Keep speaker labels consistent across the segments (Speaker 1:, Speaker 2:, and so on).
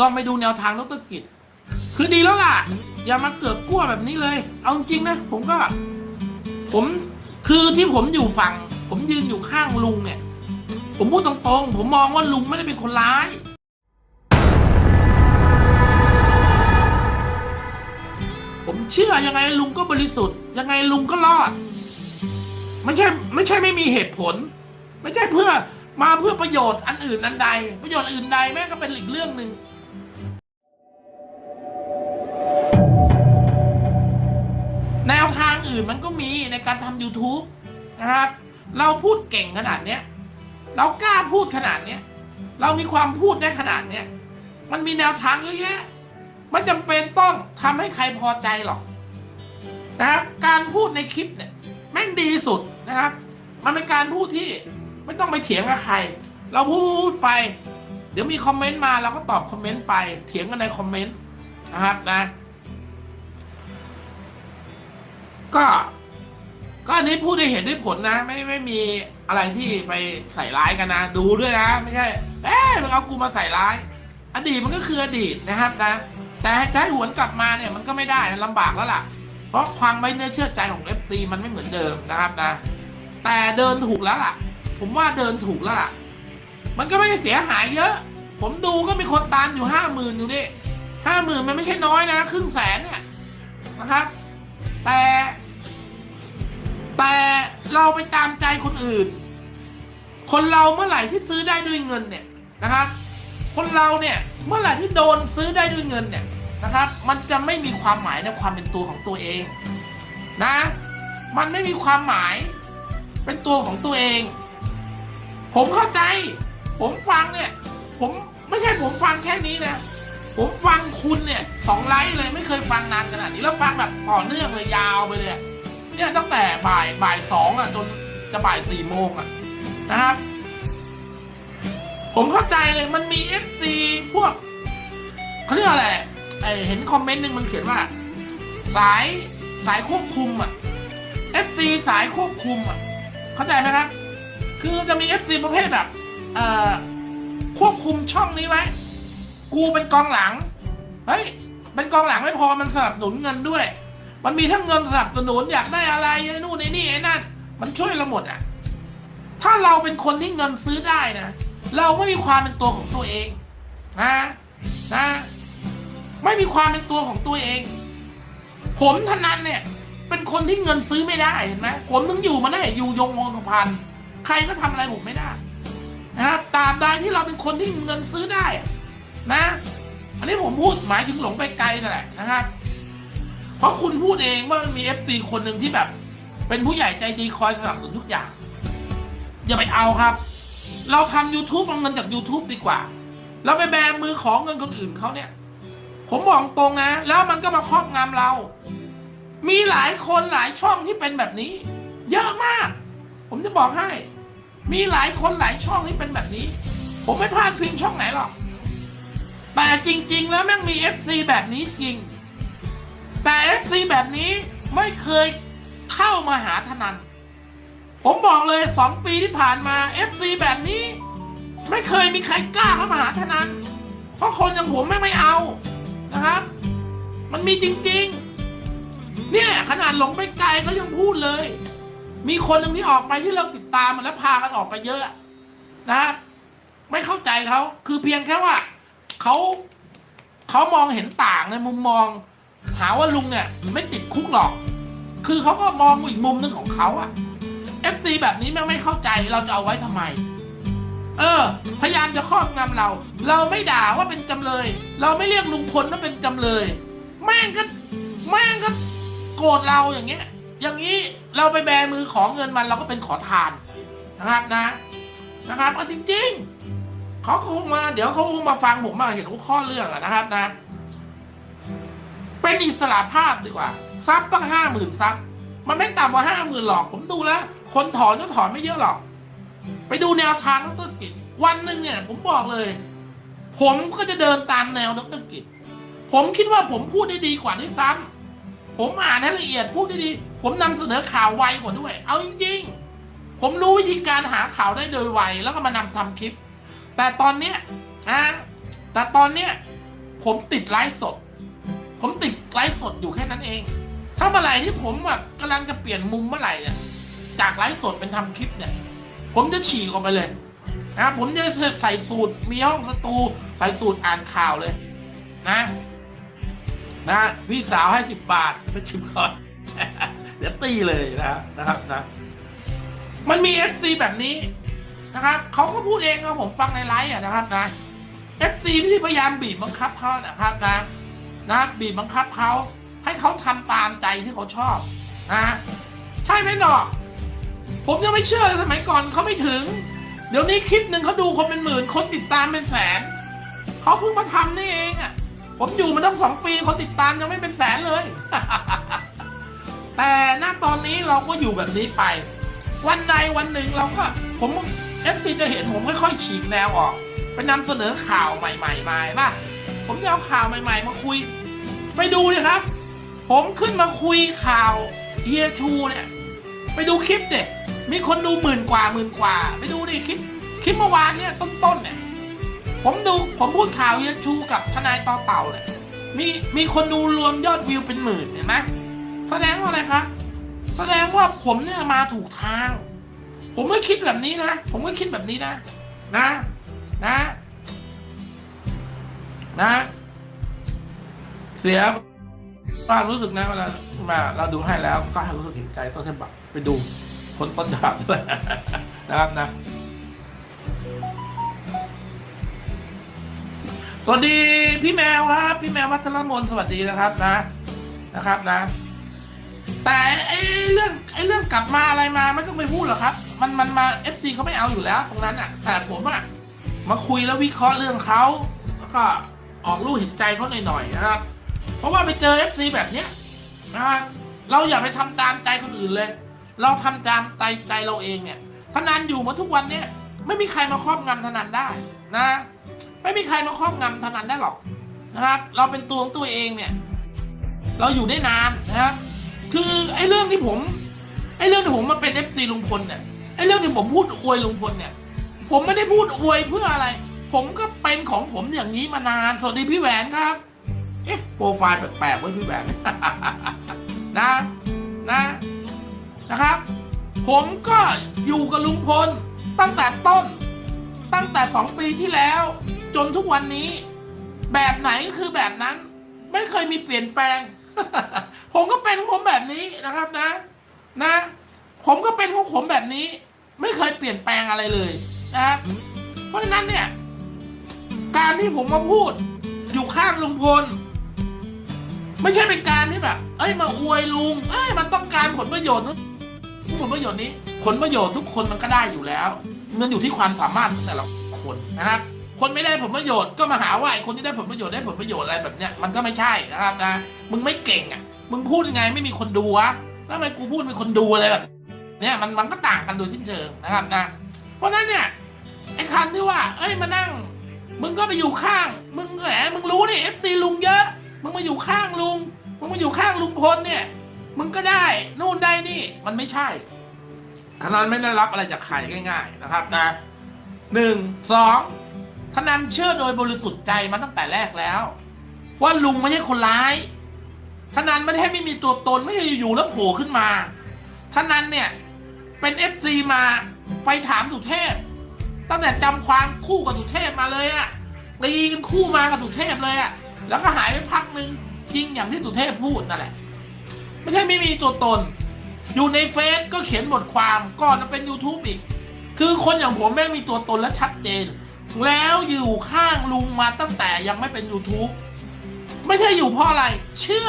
Speaker 1: ลองไปดูแนวทางดรกิจ คือดีแล้วล่ะ อย่ามาเกิดกลัวแบบนี้เลย เอาจริงนะ ผมก็ ผมคือที่ผมอยู่ฝั่ง ผมยืนอยู่ข้างลุงเนี่ย ผมพูดตรงๆ ผมมองว่าลุงไม่ได้เป็นคนร้าย ผมเชื่อยังไงลุงก็บริสุทธิ์ ยังไงลุงก็รอด ไม่ใช่ไม่ใช่ไม่มีเหตุผล ไม่ใช่เพื่อมาเพื่อประโยชน์อันอื่นอันใด ประโยชน์อื่นใดแม่ก็เป็นอีกเรื่องหนึ่ง อื่นมันก็มีในการทำ YouTube นะครับ เราพูดเก่งขนาดเนี้ย เรากล้าพูดขนาดเนี้ย เรามีความพูดได้ขนาดเนี้ย มันมีแนวทางเยอะแยะไม่จำเป็นต้องทำให้ใครพอใจหรอกนะครับ การพูดในคลิปเนี่ยแม่งดีสุดนะครับ มันเป็นการพูดที่ไม่ต้องไปเถียงกับใคร เราพูดไป เดี๋ยวมีคอมเมนต์มาเราก็ตอบคอมเมนต์ไป เถียงกันในคอมเมนต์นะครับนะ ก็ ก็อันนี้พูดได้เห็นได้ผลนะ ไม่ไม่มีอะไรที่ไปใส่ร้ายกันนะ ดูด้วยนะ ไม่ใช่เอ๊ะมันเอากูมาใส่ร้าย อดีตมันก็คืออดีตนะครับนะแต่จะให้หวนกลับมาเนี่ยมันก็ไม่ได้นลำบากแล้วล่ะ เพราะความไม่เนื้อเชื่อใจของ FC มันไม่เหมือนเดิมนะครับนะ แต่เดินถูกแล้วล่ะ ผมว่าเดินถูกแล้วล่ะ มันก็ไม่ได้เสียหายเยอะ ผมดูก็มีคนตามอยู่ห้าหมื่นอยู่นี่ห้าหมื่นมันไม่ใช่น้อยนะ ครึ่งแสนเนี่ยนะครับ แต่แต่เราไปตามใจคนอื่น คนเราเมื่อไหร่ที่ซื้อได้ด้วยเงินเนี่ยนะครับ คนเราเนี่ยเมื่อไหร่ที่โดนซื้อได้ด้วยเงินเนี่ยนะครับ มันจะไม่มีความหมายในความเป็นตัวของตัวเองนะ มันไม่มีความหมายเป็นตัวของตัวเอง ผมเข้าใจ ผมฟังเนี่ย ผมไม่ใช่ผมฟังแค่นี้นะ ผมฟังคุณเนี่ยสองไลฟ์เลยไม่เคยฟังนานขนาดนี้แล้วฟังแบบต่อเนื่องเลยยาวไปเลยเนี่ยตั้งแต่บ่ายบ่ายสองอะจนจะบ่ายสี่โมงอะนะครับ ผมเข้าใจเลยมันมีเอฟซีพวกเขาเรียกอะไรไอเห็นคอมเมนต์หนึ่งมันเขียนว่า สายสายควบคุมอะเอฟซีสายควบคุมอะ เข้าใจไหมครับ คือจะมีเอฟซีประเภทแบบเอ่อควบคุมช่องนี้ไว้ กูเป็นกองหลัง เฮ้ย เป็นกองหลังไม่พอมันสนับสนุนเงินด้วย มันมีทั้งเงินสนับสนุนอยากได้อะไรไอ้นู่นไอ้นี่ไอ้นั่น มันช่วยเราหมดอะ ถ้าเราเป็นคนที่เงินซื้อได้นะ เราไม่มีความเป็นตัวของตัวเอง นะ นะ ไม่มีความเป็นตัวของตัวเอง ผมทนันเนี่ย เป็นคนที่เงินซื้อไม่ได้เห็นไหมผมถึงอยู่มาได้อยู่ยงวงพันใครก็ทำอะไรผมไม่ได้นะครับตาบใดที่เราเป็นคนที่เงินซื้อได้ นะ อันนี้ผมพูดหมายถึงหลงไปไกลนั่นแหละนะครับ เพราะคุณพูดเองว่ามันมีเอฟซีคนหนึ่งที่แบบ เป็นผู้ใหญ่ใจดีคอยสนับสนุนทุกอย่าง อย่าไปเอาครับ เราทำ YouTube เอาเงินจาก YouTube ดีกว่า เราไปแบมือของเงินคนอื่นเขาเนี่ย ผมบอกตรงนะ แล้วมันก็มาครอบงำเรา มีหลายคนหลายช่องที่เป็นแบบนี้ เยอะมาก ผมจะบอกให้ มีหลายคนหลายช่องที่เป็นแบบนี้ ผมไม่พลาดพิงช่องไหนหรอก แต่จริง ๆ แล้วแม่งมี FC แบบนี้จริง แต่ FC แบบนี้ไม่เคยเข้ามาหาทนัน ผมบอกเลยสองปีที่ผ่านมา FC แบบนี้ ไม่เคยมีใครกล้าเข้ามาหาทนัน เพราะคนอย่างผมแม่งไม่เอานะครับ มันมีจริง ๆ เนี่ยขนาดหลงไปไกลก็ยังพูดเลย มีคนหนึ่งที่ออกไปที่เราติดตามมันแล้วพากันออกไปเยอะนะ ไม่เข้าใจเขาคือเพียงแค่ว่า เขาเขามองเห็นต่างในมุมมอง หาว่าลุงเนี่ยไม่ติดคุกหรอก คือเขาก็มองอีกมุมหนึ่งของเขาอะเอฟซีแบบนี้แม่งไม่เข้าใจเราจะเอาไว้ทำไม เออ พยายามจะครอบงำเรา เราไม่ด่าว่าเป็นจำเลย เราไม่เรียกลุงพลว่าเป็นจำเลย แม่งก็แม่งก็โกรธเราอย่างเงี้ย อย่างนี้เราไปแบมือของเงินมันเราก็เป็นขอทานนะครับนะ นะครับเอาจริง ๆ เขาคงมาเดี๋ยวเขาคงมาฟังผมมาเห็นหัวข้อเรื่องอะนะครับนะ เป็นอิสระภาพดีกว่าซับตั้งห้าหมื่นซับมันไม่ต่ำกว่าห้าหมื่นหรอก ผมดูแล้วคนถอนก็ถอนไม่เยอะหรอก ไปดูแนวทางดรกิจวันหนึ่งเนี่ย ผมบอกเลย ผมก็จะเดินตามแนวดรกิจผมคิดว่าผมพูดได้ดีกว่าด้วยซ้ำผมอ่านให้ละเอียดพูดได้ดี ผมนำเสนอข่าวไวกว่าด้วย เอาจริงๆ ผมรู้วิธีการหาข่าวได้โดยไวแล้วก็มานำทำคลิป แต่ตอนเนี้ยนะแต่ตอนเนี้ยผมติดไลฟ์สด ผมติดไลฟ์สดอยู่แค่นั้นเอง ถ้าเมื่อไหร่ที่ผมแบบกำลังจะเปลี่ยนมุมเมื่อไหร่เนี่ย จากไลฟ์สดเป็นทำคลิปเนี่ย ผมจะฉีกออกไปเลยนะผมจะใส่สูตรมีห้องสตูใส่สูตรอ่านข่าวเลยนะนะพี่สาวให้สิบบาทไปชิมก่อนเดี๋ยวตีเลยนะนะครับนะ มันมีเอฟซีแบบนี้ นะครับเขาก็พูดเองครับผมฟังในไลฟ์อะนะครับนะเอฟซีที่พยายามบีบบังคับเขานะครับนะนะบีบบังคับเขาให้เขาทำตามใจที่เขาชอบนะใช่ไหมหนอกผมยังไม่เชื่อเลยสมัยก่อนเขาไม่ถึง เดี๋ยวนี้คลิปหนึ่งเขาดูคนเป็นหมื่นคนติดตามเป็นแสนเขาเพิ่งมาทำนี่เองอะผมอยู่มาตั้งสองปีคนติดตามยังไม่เป็นแสนเลย แต่ณตอนนี้เราก็อยู่แบบนี้ไป วันใดวันหนึ่งเราก็ผม เอฟซีจะเห็นผมค่อยๆฉีกแนวออกไปนำเสนอข่าวใหม่ๆมาป่ะผมจะเอาข่าวใหม่ ๆ มาคุย ไปดูเลยครับ ผมขึ้นมาคุยข่าวเฮียชูเนี่ย ไปดูคลิปเด็มีคนดูหมื่นกว่าหมื่นกว่า ไปดูดิคลิปคลิปเมื่อวานเนี่ยต้นๆเนี่ยผมดูผมพูดข่าวเฮียชูกับทนายต่อเต่าเนี่ยมีมีคนดูรวมยอดวิวเป็นหมื่นเห็นไหมแสดงว่าอะไรครับ แสดงว่าผมเนี่ยมาถูกทาง ผมไม่คิดแบบนี้นะ ผมไม่คิดแบบนี้นะ นะ นะ นะ เสียความรู้สึกนะเวลามาเราดูให้แล้วก็ให้รู้สึกเห็นใจต้นฉบับไปดูคนต้นฉบับด้วยนะครับนะ สวัสดีพี่แมวครับ พี่แมววัฒนมนสวัสดีนะครับนะ นะครับนะ แต่ไอ้เรื่องไอ้เรื่องกลับมาอะไรมาไม่ต้องไปพูดหรอกครับ มันมันมาเอฟซีเขาไม่เอาอยู่แล้วตรงนั้นอะ แต่ผมอะมาคุยแล้ววิเคราะห์เรื่องเขาแล้วก็ออกลูกเห็นใจเขาหน่อยๆนะครับ เพราะว่าไปเจอเอฟซีแบบเนี้ยนะครับเราอย่าไปทำตามใจคนอื่นเลย เราทำตามใจใจเราเองเนี่ยทนันอยู่มาทุกวันเนี่ยไม่มีใครมาครอบงำทนันได้นะ ไม่มีใครมาครอบงำทนันได้หรอกนะครับ เราเป็นตัวของตัวเองเนี่ย เราอยู่ได้นานนะครับ คือไอ้เรื่องที่ผมไอ้เรื่องที่ผมมาเป็นเอฟซีลุงพลเนี่ย ไอ้เรื่องที่ผมพูดอวยลุงพลเนี่ย ผมไม่ได้พูดอวยเพื่ออะไร ผมก็เป็นของผมอย่างนี้มานาน สวัสดีพี่แหวนครับ เอ๊ะโปรไฟล์แปลกๆไว้พี่แหวน นะนะนะครับ ผมก็อยู่กับลุงพลตั้งแต่ต้น ตั้งแต่สองปีที่แล้ว จนทุกวันนี้ แบบไหนก็คือแบบนั้น ไม่เคยมีเปลี่ยนแปลง ผมก็เป็นของผมแบบนี้นะครับนะ นะ ผมก็เป็นของผมแบบนี้ ไม่เคยเปลี่ยนแปลงอะไรเลยนะครับ เพราะฉะนั้นเนี่ย การที่ผมมาพูดอยู่ข้างลุงพล ไม่ใช่เป็นการที่แบบ เอ้ยมาอวยลุง เอ้ยมันต้องการผลประโยชน์นู้นผลประโยชน์นี้ ผลประโยชน์ทุกคนมันก็ได้อยู่แล้วมันอยู่ที่ความสามารถของแต่ละคนนะครับคนไม่ได้ผลประโยชน์ก็มาหาว่าไอ้คนที่ได้ผลประโยชน์ได้ผลประโยชน์อะไรแบบเนี้ยมันก็ไม่ใช่นะครับนะมึงไม่เก่งอะ มึงพูดยังไงไม่มีคนดูวะแล้วทำไมกูพูดมีคนดูอะไรแบบ เนี่ยมันมันก็ต่างกันโดยสิ้นเชิงนะครับนะ เพราะฉะนั้นเนี่ยไอ้คันที่ว่า เอ้ยมานั่ง มึงก็ไปอยู่ข้าง มึงแหมมึงรู้นี่เอฟซีลุงเยอะ มึงมาอยู่ข้างลุง มึงมาอยู่ข้างลุงพลเนี่ย มึงก็ได้นู่นได้นี่ มันไม่ใช่ทนันไม่ได้รับอะไรจากใครง่าย ๆ นะครับนะหนึ่งสองทนันเชื่อโดยบริสุทธิ์ใจมาตั้งแต่แรกแล้ว ว่าลุงไม่ใช่คนร้ายทนันไม่ได้ไม่มีตัวตนไม่ใช่อยู่ๆแล้วโผล่ขึ้นมาทนันเนี่ย เป็นเอฟซีมาไปถามสุเทพ ตั้งแต่จำความคู่กับสุเทพมาเลยอะตีกันคู่มากับสุเทพเลยอะแล้วก็หายไปพักหนึ่งจริงอย่างที่สุเทพพูดนั่นแหละ ไม่ใช่ไม่มีตัวตน อยู่ในเฟซก็เขียนบทความก่อนจะเป็น YouTube อีก คือคนอย่างผมแม่งมีตัวตนและชัดเจน แล้วอยู่ข้างลุงมาตั้งแต่ยังไม่เป็น YouTube ไม่ใช่อยู่เพราะอะไร เชื่อ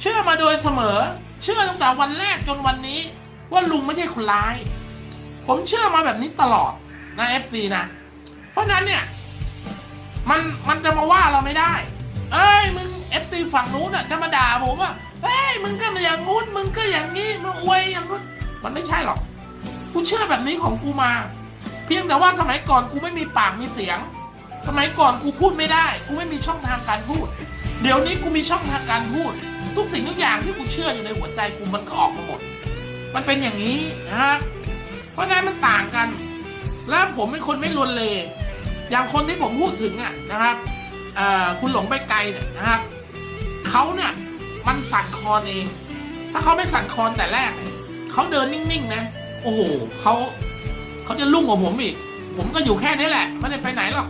Speaker 1: เชื่อมาโดยเสมอ เชื่อตั้งแต่วันแรกจนวันนี้ ว่าลุงไม่ใช่คนร้าย ผมเชื่อมาแบบนี้ตลอดนะ FC นะ เพราะนั้นเนี่ย มันมันจะมาว่าเราไม่ได้ เอ้ยมึง FC ฝั่งนู้นอะจะมาด่าผมอะเอ้ยมึงก็อย่างงู้นมึงก็อย่างนี้มึงอวยอย่างนู้นมันไม่ใช่หรอก กูเชื่อแบบนี้ของกูมา เพียงแต่ว่าสมัยก่อนกูไม่มีปากมีเสียง สมัยก่อนกูพูดไม่ได้ กูไม่มีช่องทางการพูด เดี๋ยวนี้กูมีช่องทางการพูด ทุกสิ่งทุกอย่างที่กูเชื่ออยู่ในหัวใจกูมันก็ออกมาหมด มันเป็นอย่างนี้นะครับเพราะนั้นมันต่างกัน แล้วผมเป็นคนไม่ลวนเลอย่างคนที่ผมพูดถึงอะนะครับอ่อคุณหลงไปไกลเนี่ยนะครับเขาเนี่ยมันสั่นคอนเอง ถ้าเขาไม่สั่นคอนแต่แรกเนี่ยเขาเดินนิ่งๆนะโอ้โหเขาเขาจะลุ่งกว่าผมอีก ผมก็อยู่แค่นี้แหละ ไม่ได้ไปไหนหรอก